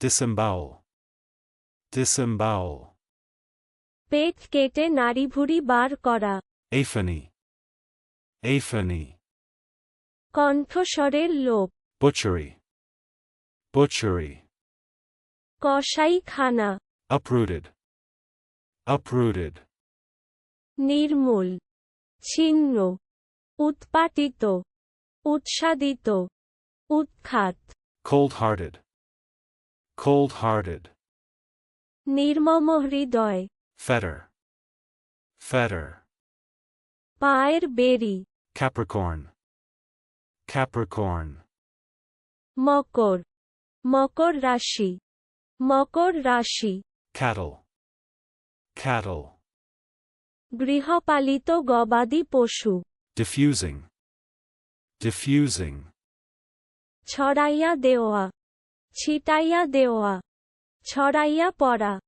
disembowel, disembowel, পেট কেটে নাড়িভুড়ি বার করা aphany, aphany, কণ্ঠস্বরের লোপ butchery, butchery, কসাইখানা uprooted, uprooted, নির্মূল ছিন্ন উৎপাটিত উৎসাদিত উৎখাত cold-hearted, cold-hearted, নির্মম হৃদয় fetter, fetter, পায়ের বেরি Capricorn, Capricorn, মকর মকর রাশি মকর রাশি cattle, cattle, গৃহপালিত গবাদি পশু diffusing, diffusing, ছড়াইয়া দেওয়া ছিটাইয়া দেওয়া ছড়াইয়া পড়া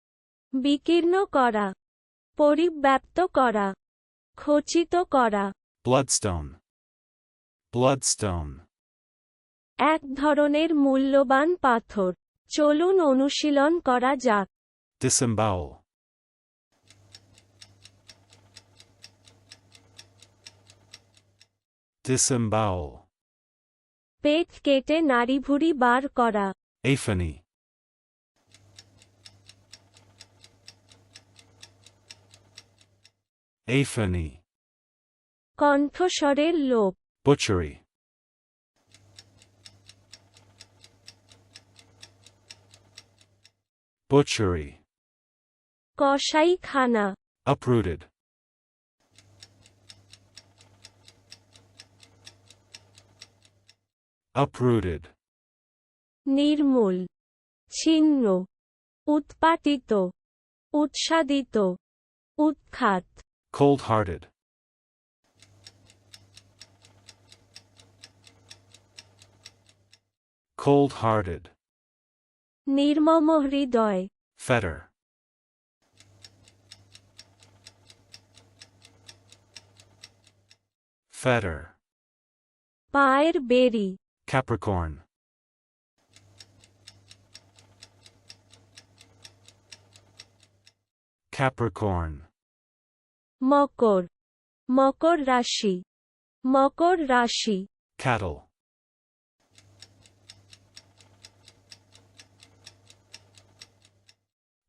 বিকীর্ণ করা পরিব্যাপ্ত করা খচিত করা। Bloodstone, bloodstone, এক ধরনের মূল্যবান পাথর। চলুন অনুশীলন করা যাক। Disembowel, disembowel, পেট কেটে নাড়িভুড়ি বার করা। aphany, aphany, কণ্ঠস্বরের লোপ butchery, butchery, কসাইখানা uprooted, uprooted, নির্মূল ছিন্ন উৎপাটিত উৎসাদিত উৎখাত cold-hearted, cold-hearted, নির্মম হৃদয় fetter, fetter, পায়ের বেরি Capricorn, Capricorn, মকর মকর রাশি মকর রাশি cattle,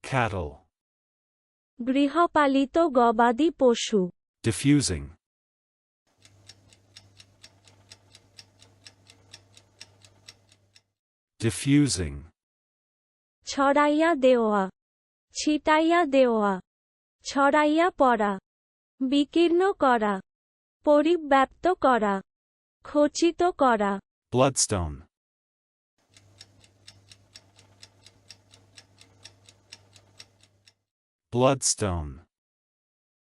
cattle, গৃহপালিত গবাদি পশু diffusing, diffusing, ছড়াইয়া দেওয়া ছিটাইয়া দেওয়া ছড়াইয়া পড়া বিকীর্ণ করা পরিব্যাপ্ত করা খচিত করা। Bloodstone, bloodstone,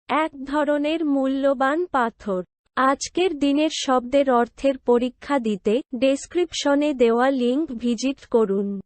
এক ধরনের মূল্যবান পাথর। আজকের দিনের শব্দের অর্থের পরীক্ষা দিতে ডেসক্রিপশনে দেওয়া লিঙ্ক ভিজিট করুন।